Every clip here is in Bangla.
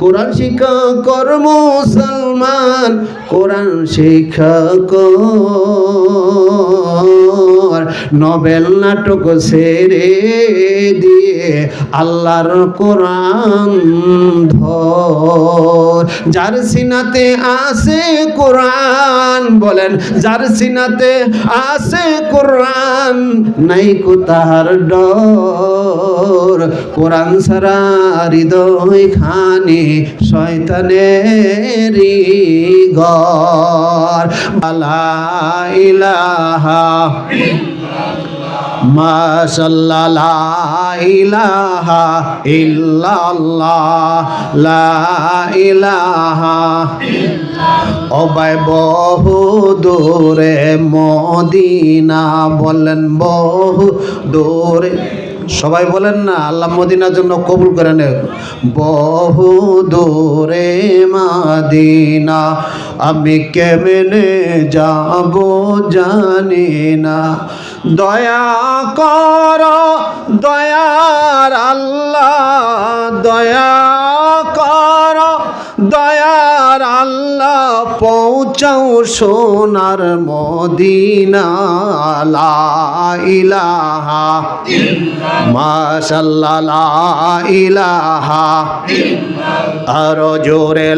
কোরআন শিক্ষা কর মুসলমান কোরআন শিক্ষা কর। নবেল নাটক সেরে দিয়ে আল্লাহর কোরআন ধর। যার সিনাতে আসে কোরআন, বলেন, যার সিনাতে আসে কোরআন, নাই কো তাহার ডর। কোরআন সারা হৃদয় খানে শয়তানেরই গর আলা ইলাহা অবাই বহু দূরে মদিনা বলেন বহু দূরে। সবাই বলেন না, আল্লাহ মদিনার জন্য কবুল করে নে বহু দূরে মাদিনা, আমি কেমনে যাব জানি না। দয়া কর দয়ার আল্লাহ দয়া কর দয়ার আল্লাহ। পৌঁছাও সোনার মদিনা ইলাহা মাশাল্লাহ ইলাহা আরও জোরে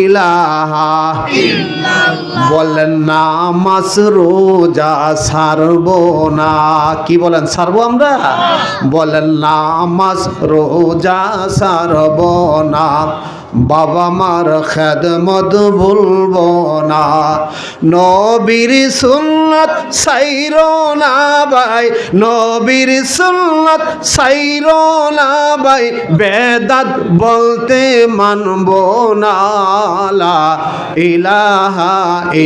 ইলাহা বলেন না মাসরোজা সারবো না। কি বলেন, সারবো আমরা? বলেন না মাস রোজা সারবো না। বাবা মার খেদমত ভুলবো না। নবীর সুন্নত সাইরো না ভাই, নবীর সুন্নত সাইরো না ভাই, বেদাত বলতে মানব না। ইলাহা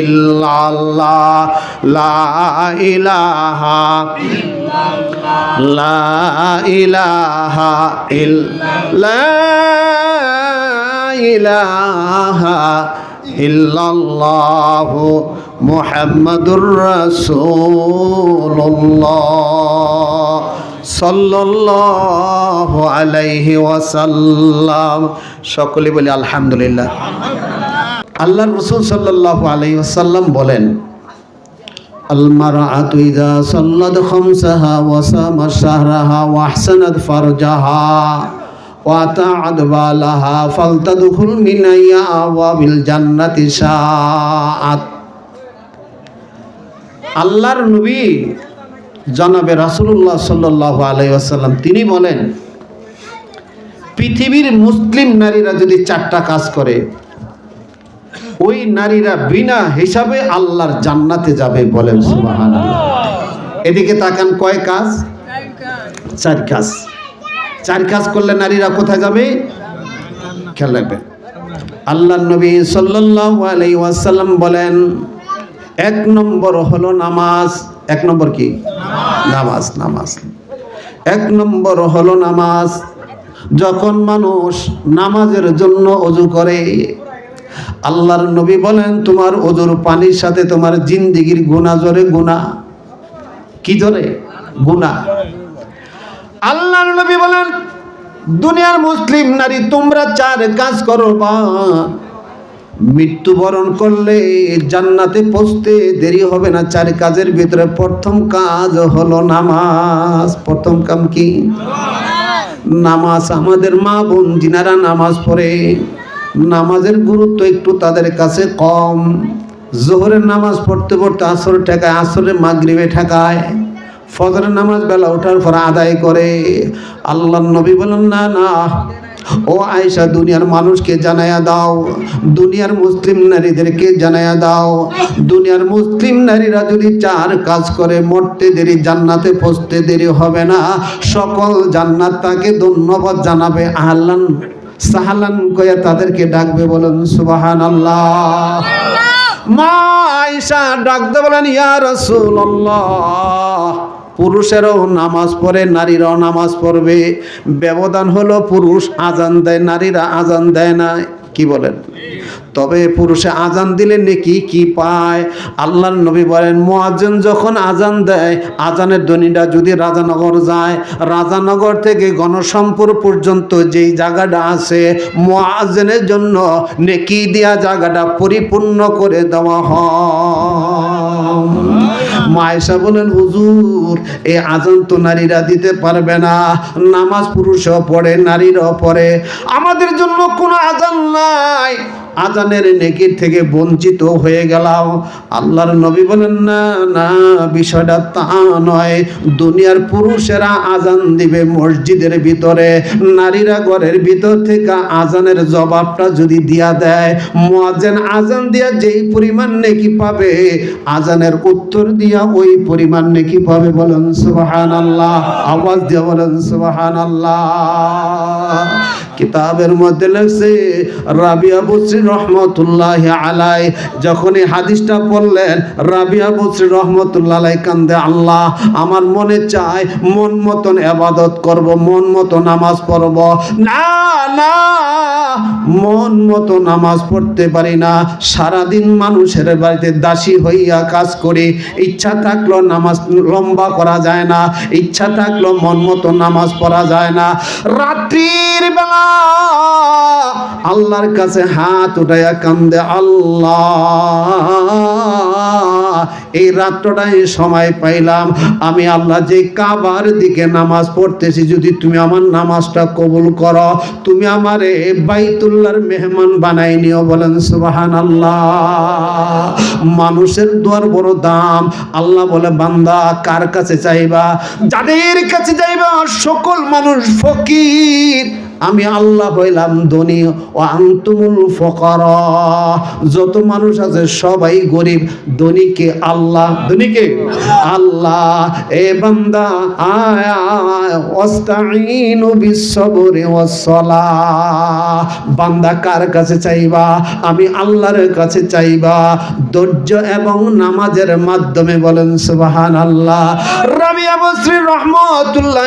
ইল্লাল্লাহ, লা ইলাহা লা ইলাহা ইল্লা ইলাহা ইল্লাল্লাহ মুহাম্মাদুর রাসূলুল্লাহ সাল্লাল্লাহু আলাইহি ওয়াসাল্লাম সকলে বলি আলহামদুলিল্লাহ আল্লাহ রসুল সাল্লাল্লাহু আলাইহি ওয়াসাল্লাম বলেন المرأة إذا صلت خمسها وصامت شهرها وأحسنت فرجها ফালতা দুখুল মিনাইয়া আল্লাহর নবী জনাবে রাসুল্লাহ সাল্লাহ তিনি বলেন পৃথিবীর মুসলিম নারীরা যদি চারটা কাজ করে ওই নারীরা বিনা হিসাবে আল্লাহর জান্নাতে যাবে বলেন এদিকে তাকান কয় কাজ। চার কাজ। চার কাজ করলে নারীরা কোথায় যাবে? খেয়াল রাখবে। আল্লাহ নবী আলাইহি ওয়াসাল্লাম বলেন, এক নম্বর হলো নামাজ। এক নম্বর কি? নামাজ নামাজ। এক নম্বর হলো নামাজ। যখন মানুষ নামাজের জন্য অজু করে, আল্লাহর নবী বলেন, তোমার অজুর পানির সাথে তোমার জিন্দিগির গুণা জরে গুণা কি জোরে? গুণা আল্লাহর নবী বলেন দুনিয়ার মুসলিম নারী, তোমরা চার কাজ করো বা মৃত্যুবরণ করলে জান্নাতে পৌঁছতে দেরি হবে না। চার কাজের ভিতরে প্রথম কাজ হলো নামাজ। প্রথম কাম কি? নামাজ। আমাদের মা বোন যিনারা নামাজ পড়ে, নামাজের গুরুত্ব একটু তাদের কাছে কম। জোহরের নামাজ পড়তে পড়তে আসর ঠেকায় আসরে মাগরিবে ঠেকায়। ফজরের নামাজ বেলা ওঠার পর আদায় করে। আল্লাহ নবী বলেন না না। ও আয়সা দুনিয়ার মানুষকে জানায়া দাও। দুনিয়ার মুসলিম নারীদেরকে জানায়া দাও। দুনিয়ার মুসলিম নারীরা যদি চার কাজ করে, মরতে দেরি, জান্নাতে পৌঁছতে দেরি হবে না। সকল জান্নাত তাকে ধন্যবাদ জানাবে। আহ্লান, সাহালান কয়া তাদেরকে ডাকবে, বলেন সুবাহান আল্লাহ মা আয়সা ডাকতে বলেন, ইয়া রাসূলুল্লাহ। পুরুষেরও নামাজ পড়ে, নারীরাও নামাজ পড়বে। ব্যবধান হলো পুরুষ আজান দেয়, নারীরা আজান দেয় না। কি বলেন? তবে পুরুষে আজান দিলে নেকি কি পায়? আল্লাহর নবী বলেন, মুয়াজ্জিন যখন আজান দেয়, আজানের ধ্বনিটা যদি রাজানগর যায়, রাজানগর থেকে গণসম্পুর পর্যন্ত যেই জায়গাটা আছে, মুয়াজ্জিনের জন্য নেকি দেয়া জায়গাটা পরিপূর্ণ করে দেওয়া হয়। মায়েশা বলেন, হুজুর এই আজান তো নারীরা দিতে পারবে না। নামাজ পুরুষও পড়ে, নারীরাও পড়ে। আমাদের জন্য কোনো আজান নাই। আজানের নেকির থেকে বঞ্চিত হয়ে গেলাম। আল্লাহর নবী বলেন, না না, বিষয়টা তা নয়। দুনিয়ার পুরুষেরা আজান দিবে মসজিদের ভিতরে, নারীরা ঘরের ভিতর থেকে আজানের জবাবটা যদি দিয়া দেয়, মুয়াজ্জিন আজান দিয়া যেই পরিমাণ নেকি পাবে, আজানের উত্তর দিয়া ওই পরিমাণ নেকি পাবে। বলেন, সুবহানাল্লাহ। আওয়াজ দিয়া বলেন, সুবহানাল্লাহ। কিতাবের মধ্যে লেখছে রাবিয়া বসরি রহমতুল্লাহ আলাই যখন এই হাদিসটা পড়লেন রাবিয়া বসরি রহমতুল্লাহ আলাই কান্দে, আল্লাহ, আমার মনে চায় মন মতন এবাদত করব, মন মতো নামাজ পড়ব। না না, মন মতো নামাজ পড়তে পারি না। সারাদিন মানুষের বাড়িতে দাসী হইয়া কাজ করি, ইচ্ছা থাকল নামাজ লম্বা করা যায় না, ইচ্ছা থাকল মন মতো নামাজ পড়া যায় না। রাত্রির বেলা আল্লাহর কাছে হাত উঠাইয়া কান্দে, আল্লাহ, এই রাত্রটাই সময় পাইলাম। আমি আল্লাহ যে কাবার দিকে নামাজ পড়তেছি, যদি তুমি আমার নামাজটা কবুল করো, তুমি আমারে বাইতুল্লাহর মেহমান বানাই নিও। বলেন সুবাহান আল্লাহ মানুষের দোয়ার বড় দাম। আল্লাহ বলে, বান্দা, কার কাছে চাইবা যাদের কাছে চাইবা সকল মানুষ ফকির। আমি আল্লাহ হইলাম ধনী ও আন্তুমুল ফকর। যত মানুষ আছে সবাই গরিব, ধনীকে আল্লাহ ধনীকে? আল্লাহ। এ বান্দা, আয় বিসসবরি বান্দা কার কাছে চাইবা? আমি আল্লাহর কাছে চাইবা। ধৈর্য এবং নামাজের মাধ্যমে বলেন, সুবহানাল্লাহ। রাবিয়া বসরি রহমাতুল্লাহ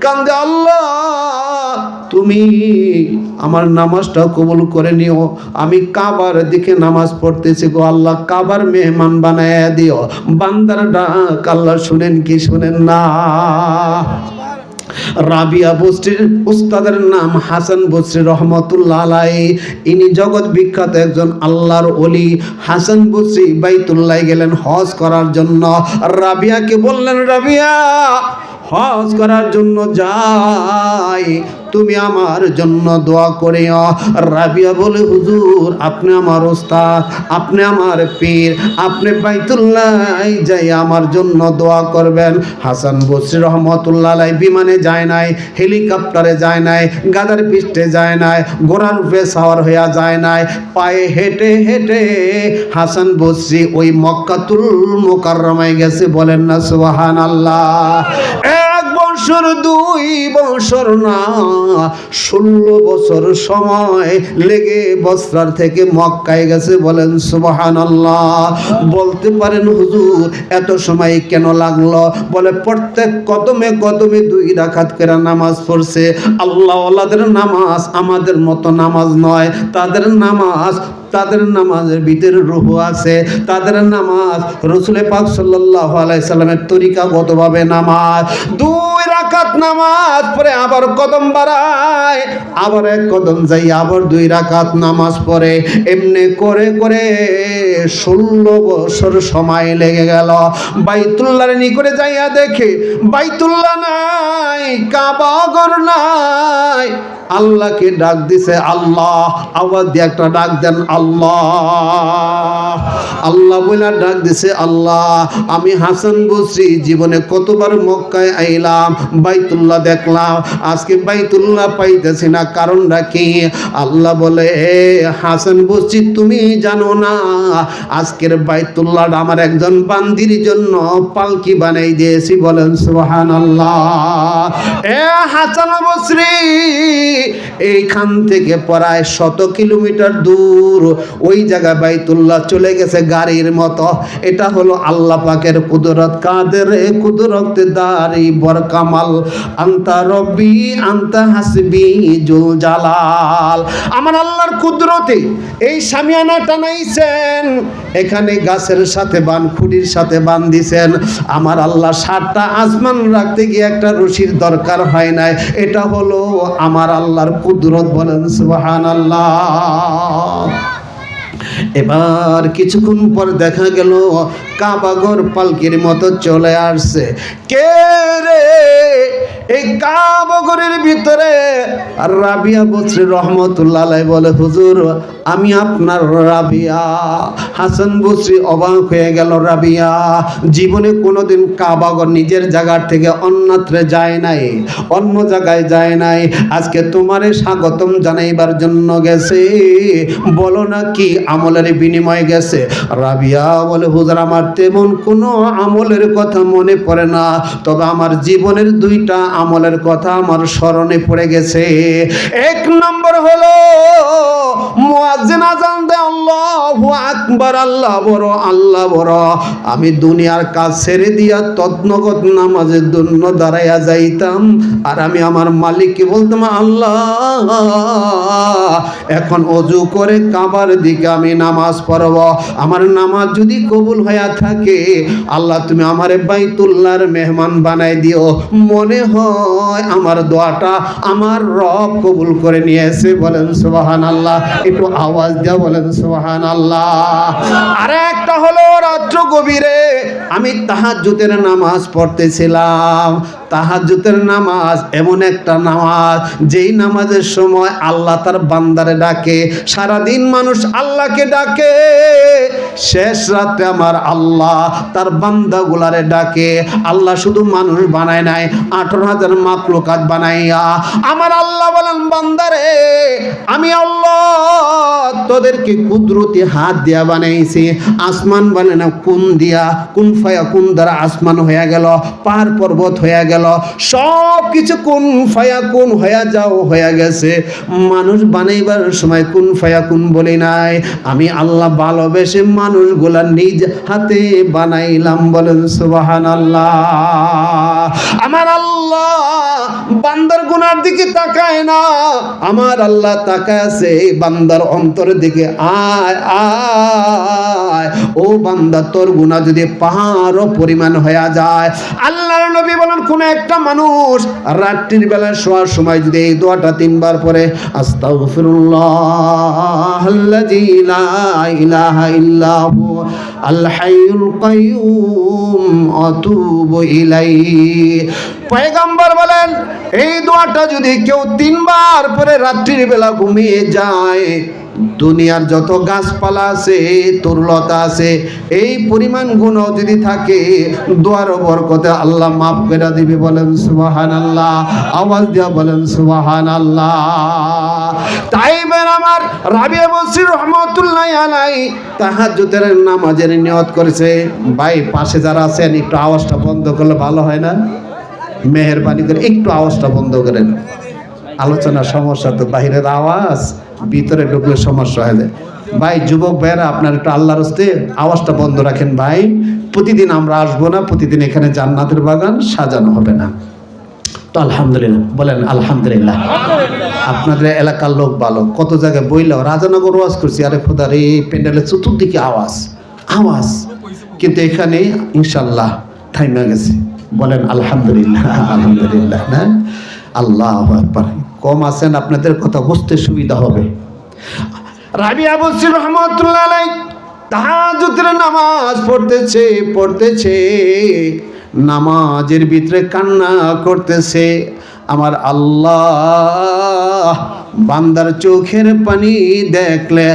কান্দে আল্লাহ। তুমি আমার নামাজটা কবুল করে নিও। আমি কাবার দিকে নামাজ পড়তেছি গো আল্লাহ, কাবার মেহমান বানায় দিও। বান্দার ডাক আল্লাহ শুনেন কি শুনেন না। রাবিয়া বস্রির উস্তাদের নাম হাসান বস্রি রহমতুল্লাহ ইনি জগৎ বিখ্যাত একজন আল্লাহর অলি হাসান বস্রি বাইতুল্লাহ গেলেন হজ করার জন্য। রাবিয়াকে বললেন, রাবিয়া, হজ করার জন্য যাই। তুমি আমার জন্য দোয়া করিও। রাবিয়া বলে, হুজুর, আপনি আমার ওস্তাদ, আপনি আমার পীর, আপনি বাইতুল্লাহ যাই আমার জন্য দোয়া করবেন। হাসান বসরি রহমতুল্লাহ বিমানে যায় নাই, হেলিকপ্টারে যায় নাই, গাদার পৃষ্ঠে যায় নাই, ঘোড়ার উপরে সাওয়ার হইয়া যায় নাই, পায়ে হেঁটে হেঁটে হাসান বসরি ওই মক্কাতুল মোকাররমায় গেছে। বলেন না সুবহান আল্লাহ বছর, দুই বছর না, ষোলো বছর সময় লেগে বস্ত্রার থেকে মক্কায় গেছে বলেন সুবহান বলতে পারেন, হুজুর, এত সময় কেন লাগল? বলে, প্রত্যেক কদমে কদমে দুই রাখাত করে নামাজ পড়ছে। আল্লাহ নামাজ আমাদের মতো নামাজ নয়, তাদের নামাজ তাদের নামাজের ভিতরে রুহ আছে, তাদের নামাজ রসুলে পাক সাল্লাল্লাহু আলাইহি সাল্লামের তরিকাগতভাবে নামাজ। দুই রাকাত নামাজ পড়ে আবার কদম বাড়ায়, আবার এক কদম যাই, আবার দুই রাকাত নামাজ পড়ে। এমনি করে করে ষোলো বছর সময় লেগে গেল। বাইতুল্লাহর নিকটে যাইয়া দেখে, বাইতুল্লাহ নাই কাবাগর নাই। আল্লাহকে ডাক দিছে, আল্লাহ, আওয়াজ দিয়ে একটা ডাক দেন, আল্লাহ। আল্লাহ বলে ডাক দিছে, আল্লাহ, আমি হাসান বসরি জীবনে কতবার মক্কায় আইলাম, বাইতুল্লাহ দেখলাম, আজকে বাইতুল্লাহ পাইতেছি না, কারণটা কি? আল্লাহ বলে, এ হাসান বসরি, তুমি জানো না, আজকের বাইতুল্লাহটা আমার একজন বান্দির জন্য পালকি বানাই দিয়েছি। বলেন সোহান সুবহানাল্লাহ। এ হাসান বসরি এইখান থেকে প্রায় শত কিলোমিটার দূর ওই জায়গায় বাইতুল্লাহ চলে গেছে গাড়ির মতো। এটা হলো আল্লাহ পাকের কুদরত, কাদের কুদরত দারি বরকামাল। আন্তা রব্বি, আন্তা হাসবি জুল জালাল। আমার আল্লাহর কুদরতে এই সামিয়ানা টানাইছেন। এখানে গাছের সাথে বান, খুঁটির সাথে বান দিছেন। আমার আল্লাহ সাতটা আসমান রাখতে গিয়ে একটা রশির দরকার হয় নাই। এটা হলো আমার আল্লাহর কুদরত বলেন সুবাহান আল্লাহ এবার কিছুক্ষণ পর দেখা গেল কাবাগর পালকির মতো চলে আসছে। কে রে? এই কাবাগরের ভিতরে? আর রাবিয়া বসরি রহমতুল্লাহ বলে, হুজুর, আমি আপনার রাবিয়া। হাসান বসরি অবাক হয়ে গেল রাবিয়া। জীবনে কোনোদিন কাবাগর নিজের জায়গার থেকে অন্যত্রে যায় নাই, অন্য জায়গায় যায় নাই। আজকে তোমারে স্বাগতম জানাইবার জন্য গেছে। বলো না কি আমলের বিনিময়ে গেছে। রাবিয়া বলে, হুজুর, আমার তেমন কোনো আমলের কথা মনে পড়ে না। তবে আমার জীবনের দুইটা আমলের কথা আমার স্মরণে পড়ে গেছে। এক নম্বর হলো আমি দুনিয়ার কাজ ছেড়ে দিয়া তৎনগত নামাজের জন্য দাঁড়াইয়া যাইতাম। আর আমি আমার মালিককে বলতাম, আল্লাহ, এখন অজু করে কাবার দিকে আমি নামাজ পড়ব। আমার নামাজ যদি কবুল হইয়া থাকে, আল্লাহ তুমি আমারে বাইতুল্লাহর মেহমান বানাই দিও। মনে হয় আমার দোয়াটা আমার রব কবুল করে নিয়েছে বলেন সুবাহান আল্লাহ একটু আওয়াজ দেওয়া বলেন সুবাহান আল্লাহ আর একটা হলো রাত্র গভীরে। আমি তাহাজ্জুদের নামাজ পড়তেছিলাম। তাহাজ্জুদের নামাজ এমন একটা নামাজ, যেই নামাজের সময় আল্লাহ তার বান্দারে ডাকে। সারাদিন মানুষ আল্লাহকে ডাকে শেষ রাতে আমার আল্লাহ তার বান্দাগুলারে ডাকে। আল্লাহ শুধু মানুষ বানায় নাই, আঠারো হাজার মাকলুকাত বানাইয়া। আমার আল্লাহ বলেন, বান্দারে, আমি আল্লাহ তোদেরকে কুদরতি হাত দিয়া বানাইছি। আসমান বানে না, কোন দিয়া, কোন ফায়া, কোন দ্বারা আসমান হয়ে গেল, পাহাড় পর্বত হয়ে গেল। সব কিছু কোন ফায়া, কোন হয়ে যাও হয়ে গেছে। মানুষ বানাইবার সময় কোন ফায়া, কোন বলি নাই। আমি আল্লাহ ভালোবেসে মানুষগুলা নিজ হাতে বানাইলাম বলেন সুবাহান আল্লাহ আমার বান্দার গুনার দিকে তাকায় না। আমার আল্লাহ তাকায় আছে বান্দার অন্তরের দিকে আয় আয়। ও বান্দা, তোর গুনাহ যদি পাহাড়ও পরিমাণ হয়ে যায়। আল্লাহর নবী বলেন, কোন একটা মানুষ রাত্রির বেলা শোয়ার সময় যদি এই দোয়াটা তিনবার পরে আস্তাগফিরুল্লাহ, আল্লাযী লা ইলাহা ইল্লা হু আল হাইয়ুল কাইয়ুম আতুবু ইলাইহি। পয়গম্বর বলেন, এই দোয়াটা যদি কেউ তিনবার পরে রাত্রির বেলা ঘুমিয়ে যায়, দুনিয়ার যত গাছপালা আছে, তরুলতা আছে, এই পরিমাণ গুণ যদি থাকে, দোয়ার বরকতে আল্লাহ মাফ করে দিবে বলেন সুবাহান আল্লাহ আওয়াজ দিয়া বলেন সুবাহান আল্লাহ তাই বের আমার রাবিয়া বসির রহমতুল্লাহ আলাই তাহাজ্জুদের নামাজের নিয়ত করেছে। ভাই, পাশে যারা আছেন, একটু আওয়াজটা বন্ধ করলে ভালো হয় না? মেহরবানি করে একটু আওয়াজটা বন্ধ করেন। আলোচনার সমস্যা তো, বাহিরের আওয়াজ, ভিতরে ঢুকলে সমস্যা হয়ে যায়। ভাই, যুবক ভাইয়েরা, আপনার একটু আল্লাহর হস্তে আওয়াজটা বন্ধ রাখেন ভাই। প্রতিদিন আমরা আসব না, প্রতিদিন এখানে জান্নাতের বাগান সাজানো হবে না। তো আলহামদুলিল্লাহ, বলেন আলহামদুলিল্লাহ। আপনাদের এলাকার লোক ভালো। কত জায়গায় বইলাও রাজানগর ওয়াজ করছি, আরে খোদার এই প্যান্ডেলের চতুর্দিকে আওয়াজ আওয়াজ। কিন্তু এখানে ইনশাল্লাহ থাইমা গেছে। বলেন, আলহামদুলিল্লাহ আলহামদুলিল্লাহ। না আল্লাহ কম আছেন আপনাদের কথা, বুঝতে সুবিধা হবে। রাবিয়া বসির রহমতুল্লাহ আলাই তাহাজুদের নামাজ পড়তেছে পড়তেছে। নামাজের ভিতরে কান্না করতেছে। আমার আল্লাহ বান্দার চোখের পানি দেখলে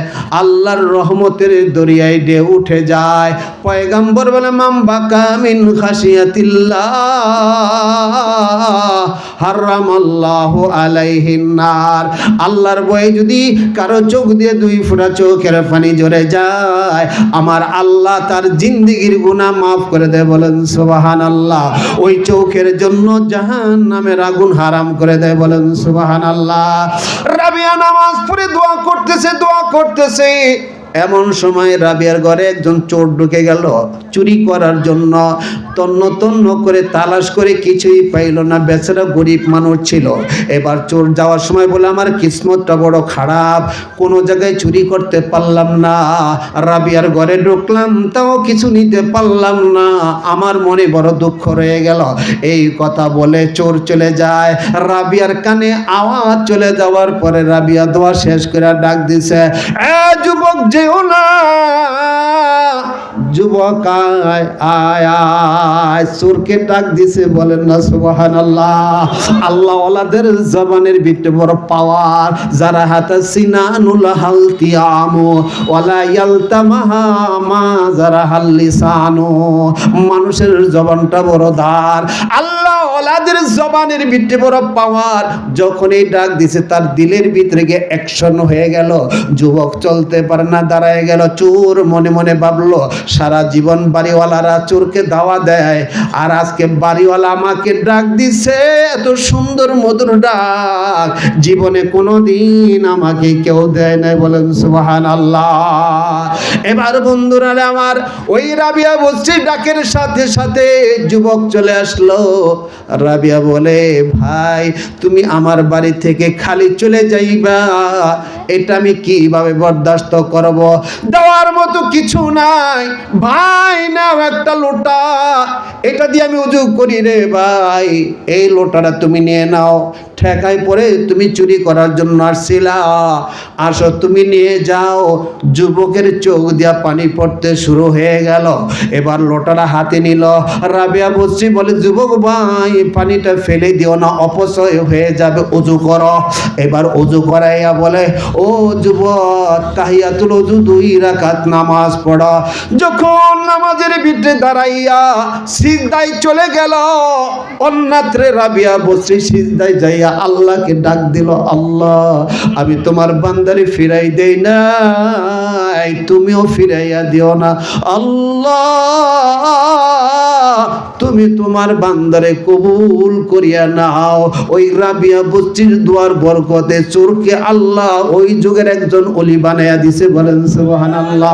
আল্লাহর রহমতের দরিয়ায় ডে উঠে যায়। পয়গাম্বর বলে, মাম বাকা মিন খাসিয়াতিল্লাহ হারামাল্লাহু আলাইহিন নার। আল্লাহর বয়ে যদি কারও চোখ দিয়ে দুই ফোঁটা চোখের পানি জড়ে যায়, আমার আল্লাহ তার জিন্দিগির গুনাহ মাফ করে দেয়। বলেন সুবাহান আল্লাহ ওই চোখের জন্য জাহান নামের আগুন হারাম করে দেয়। বলেন সুবাহান আল্লাহ রাবিয়া নামাজ পড়ে দোয়া করতেছে দোয়া করতেছে। এমন সময় রাবিয়ার ঘরে একজন চোর ঢুকে গেল। চুরি করার জন্য তন্ন তন্ন করে তালাশ করে কিছুই পাইল না। বেচারা গরিব মানুষ ছিল। এবার চোর যাওয়ার সময় বলে, আমার কিসমতটা বড় খারাপ। কোনো জায়গায় চুরি করতে পারলাম না। রাবিয়ার ঘরে ঢুকলাম, তাও কিছু নিতে পারলাম না। আমার মনে বড় দুঃখ রয়ে গেল। এই কথা বলে চোর চলে যায়। রাবিয়ার কানে আওয়াজ চলে যাওয়ার পরে রাবিয়া দোয়া শেষ করে ডাক দিছে যুবক যেও না। যুবক আয় আয় ডাক দিছে, বলেন না সুবহান আল্লাহ আল্লাহ ওলাদের জবানের ভিতরে বড় পাওয়ার যারা হাতে সিনানুল হালতিয়ামু ওয়ালা ইয়ালতামাহা মা যারা হাল্লিসানু মানুষের জবানটা বড় ধার আল্লাহ ওলাদের জবানের ভিতরে বড় পাওয়ার, যখন এই ডাক দিছে, তার দিলের ভিতরে গিয়ে অ্যাকশন হয়ে গেল। যুবক চলতে পারে না, দাঁড়ায় গেল। চোর মনে মনে ভাবলো, সারা জীবন বাড়িওয়ালারা চোরকে দাওয়া দেয়, আর আজকে বাড়িওয়ালা আমাকে ডাক দিছে, এত সুন্দর মধুর ডাক। জীবনে কোনো দিন আমাকে কেউ দেয় নাই, বলেন সুবাহান আল্লাহ এবার বন্ধুরা, আমার ওই রাবিয়া বলছি ডাকের সাথে সাথে যুবক চলে আসলো। রাবিয়া বলে, ভাই, তুমি আমার বাড়ি থেকে খালি চলে যাইবা। এটা আমি কীভাবে বরদাস্ত করব? দেওয়ার মতো কিছু নাই। ভাই না একটা লোটা। এটা দিয়ে আমি উজু করি রে ভাই। এই লোটাটা তুমি নিয়ে নাও। ঠেকায় পরে তুমি চুরি করার জন্য আসছিলা। আসো, তুমি নিয়ে যাও। যুবকের চোখ দিয়া পানি পড়তে শুরু হয়ে গেল। এবার লোটাটা হাতে নিল। রাবিয়া বসছি বলে, যুবক ভাই, পানিটা ফেলে দিও না, অপচয় হয়ে যাবে, উজু করো। এবার উজু করাইয়া বলে, ও যুবক, তাহিয়াতুল উজু দুই রাকাত নামাজ পড়া। যখন নামাজের ভিতরে দাঁড়াইয়া সিজদায় চলে গেল, অন্যত্রে রাবিয়া বসছি সিজদায় যাইয়া আল্লাহকে ডাক দিল, আল্লাহ, আমি তোমার বান্দারে ফিরাই দেই না তুমিও ফিরাইয়া দিও না। আল্লাহ, তুমি তোমার বান্দারে কবুল করিয়া নাও। ওই রাবিয়া বচ্চির দুয়ার বরকতে চোরকে আল্লাহ ওই যুগের একজন অলি বানাইয়া দিছে বলেন, সুবহানাল্লাহ।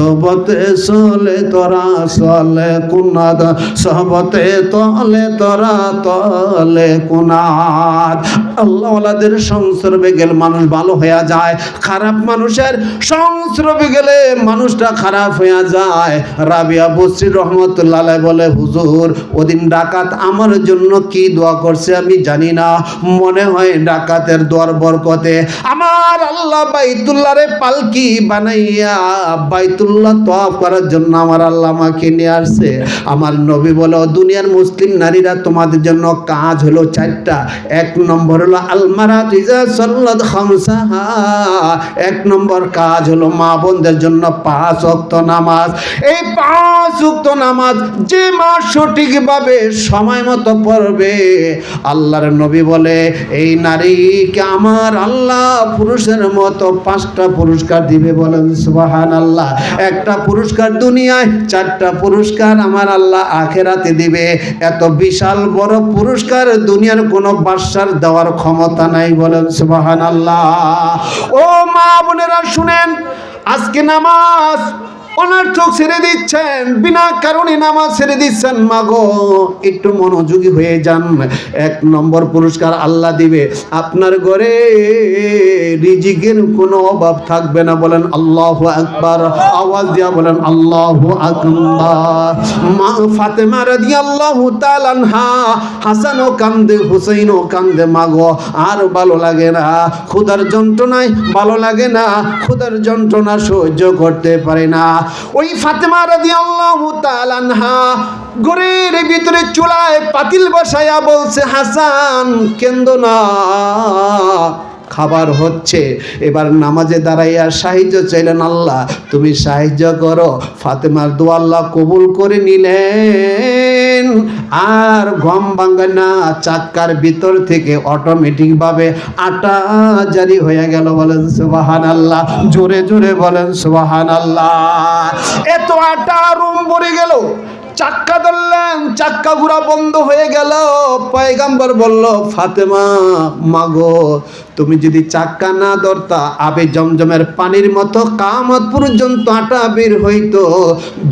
সবতে চলে তোরা চলে কুনাদ। সবতে তলে তোরা তলে কুনাদ। আল্লাহ ওলাদের সংসর্বে গেলে মানুষ ভালো হয়ে যায়, খারাপ মানুষের সংসর্বে গেলে মানুষটা খারাপ হয়ে যায়। রাবিয়া বসির রহমতুল্লাহ বলে, হুজুর, ওদিন ডাকাত আমার জন্য কি দোয়া করছে আমি জানি না। মনে হয় ডাকাতের দোয়ার বরকতে আমার আল্লাহ বাইতুল্লাহরে পালকি বানাইয়া বাইতুল্লাহ তওয়াফ করার জন্য আমার আল্লাহ আমাকে নিয়ে আসছে। আমার নবী বলো দুনিয়ার মুসলিম নারীরা তোমাদের জন্য কাজ হলো চারটা। এক নম্বর হলো আলমারা ইজা সল্লাদ খামসাহা। এক নম্বর কাজ হলো মা বোনদের জন্য পাঁচ ওয়াক্ত নামাজ। এই পাঁচ ওয়াক্ত নামাজ যে মা সঠিকভাবে সময় মতো পড়বে, আল্লাহর নবী বলে, এই নারীকে আমার আল্লাহ পুরুষের মতো পাঁচটা পুরস্কার দিবে বলেন সুবাহান আল্লাহ একটা পুরস্কার দুনিয়ায়, চারটা পুরস্কার আমার আল্লাহ আখেরাতে দিবে। এত বিশাল বড় পুরস্কার দুনিয়ার কোনো বাদশার দেওয়ার ক্ষমতা নাই বলেন সুবাহান আল্লাহ ও মা বোনেরা শুনেন আজকে নামাজ অনর্থক ছেড়ে দিচ্ছেন, বিনা কারণে নামাজ ছেড়ে দিচ্ছেন, মাগো, একটু মনোযোগী হয়ে যান। এক নম্বর পুরস্কার আল্লাহ দিবে। আপনার ঘরে রিজিকের কোনো অভাব থাকবে না, বলেন আল্লাহ আকবার। আওয়াজ দিয়া বলেন আল্লাহ আকবার। মা ফাতেমা রাদিয়াল্লাহু তাআলা আনহা, হাসানও কান্দে, হুসাইনও কান্দে, মাগো, আর ভালো লাগে না। ক্ষুধার যন্ত্রণায় ভালো লাগে না। ক্ষুধার যন্ত্রণা সহ্য করতে পারে না। ওই ফাতেমা রাজি আল্লাহ আনহা ঘরের ভিতরে চুলায় পাতিল বসায়া বলছে হাসান কেন্দ না। খাবার হচ্ছে। এবার নামাজে দাঁড়াইয়া সাহায্য চাইলেন আল্লাহ, তুমি সাহায্য করো। ফাতেমার দোয়া আল্লাহ কবুল করে নিলেন। আর গম ভাঙ্গে না, চাক্কার ভিতর থেকে অটোমেটিক ভাবে আটা জারি হয়ে গেল। বলেন সুবাহান আল্লাহ জোরে জোরে বলেন সুবাহান আল্লাহ এত আটা রুম ভরে গেল। চাক্কা ধরলেন, চাক্কা ঘোরা বন্ধ হয়ে গেল। পয়গাম্বর বলল, ফাতেমা, মাগো তুমি যদি চাক্কা না ধরতা, আবে জমজমের পানির মতো কামত পর্যন্ত আটা বের হইতো।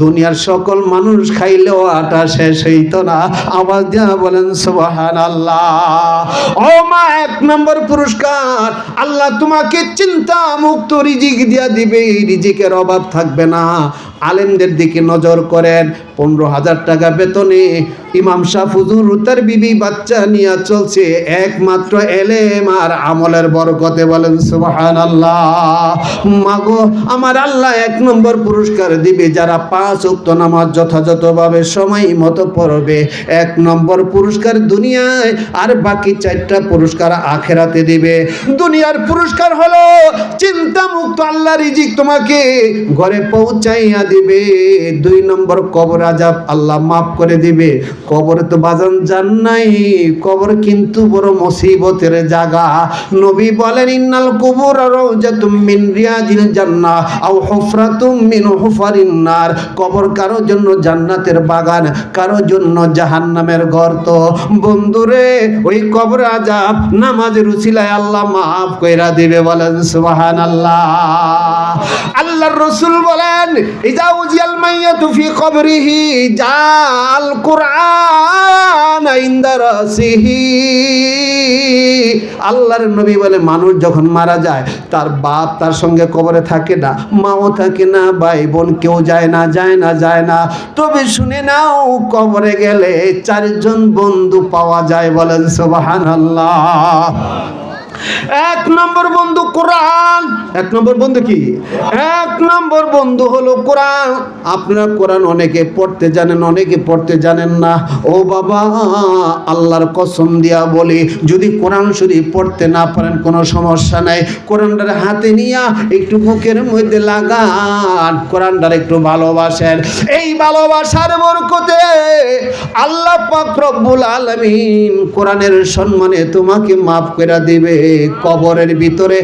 দুনিয়ার সকল মানুষ খাইলেও আটা শেষ হইতো না। আওয়াজ দিয়া বলেন সুবহান আল্লাহ ও মা, এক নম্বর পুরস্কার। আল্লাহ তোমাকে চিন্তা মুক্ত রিজিক দিয়া দিবে রিজিকের অভাব থাকবে না। আলেমদের দিকে নজর করেন, পনেরো হাজার টাকা বেতনে ইমাম শাহ ফুজুর তার বিবি বাচ্চা নিয়ে চলছে। একমাত্র এলেম আর আমলের বরকতে বলেন সুবহান আল্লাহ মাগো, আমার আল্লাহ এক নম্বর পুরস্কার দিবে, যারা পাঁচ উক্ত নামাজ যথাযথভাবে সময় মতো পড়বে। এক নম্বর পুরস্কার দুনিয়ায়, আর বাকি চারটা পুরস্কার আখেরাতে দিবে। দুনিয়ার পুরস্কার হলো চিন্তা মুক্ত আল্লাহ রিজিক তোমাকে ঘরে পৌঁছাইয়া দিবে। দুই নম্বর কবর আজাব আল্লাহ মাফ করে দিবে। কবরে তো বাজান যান নাই, কবর কিন্তু বড় মুসিবতের জায়গা। নবী বলেন, ইন্নাল কুবুর রাউজাতুম মিন রিয়াজিল জান্নাহ আও হুফরাতুম মিন হুফারিন নার। কবর কারোর জন্য জান্নাতের বাগান কারোর জন্য জাহান্নামের গর্ত। বন্ধুরে, ওই কবর আজাব নামাজের উসিলায় আল্লাহ মাফ কইরা দিবে, বলেন সুবহানাল্লাহ। আল্লাহর রাসূল বলেন ইজা উজিয়াল মাইয়াতু ফি কবরিহি, জাল কুরআন ইনদা রাসিহি। আল্লাহর নবী বলে, মানুষ যখন মারা যায়, তার বাপ তার সঙ্গে কবরে থাকে না, মাও থাকে না ভাই বোন কেউ যায় না যায় না যায় না। তবে শুনে নাও, কবরে গেলে চারজন বন্ধু পাওয়া যায় বলেন সোবাহান আল্লাহ এক নম্বর বন্ধু কোরআন। এক নম্বর বন্ধু কি? এক নম্বর বন্ধু হলো কোরআন। আপনারা কোরআন অনেকে পড়তে জানেন, অনেকে পড়তে জানেন না। ও বাবা, আল্লাহর কসম দিয়া বলি, যদি কোরআন শরীফ পড়তে না পারেন, কোনো সমস্যা নাই। কোরআনটার হাতে নিয়া একটু বুকের মধ্যে লাগান, কোরআনটার একটু ভালোবাসেন। এই ভালোবাসার বরকতে আল্লাহ পাক রব্বুল আলামিন কোরআনের সম্মানে তোমাকে মাফ করে দিবে। কবরের ভিতরে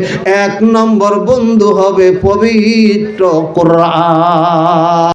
এক নম্বর বন্ধু হবে পবিত্র কোরআন।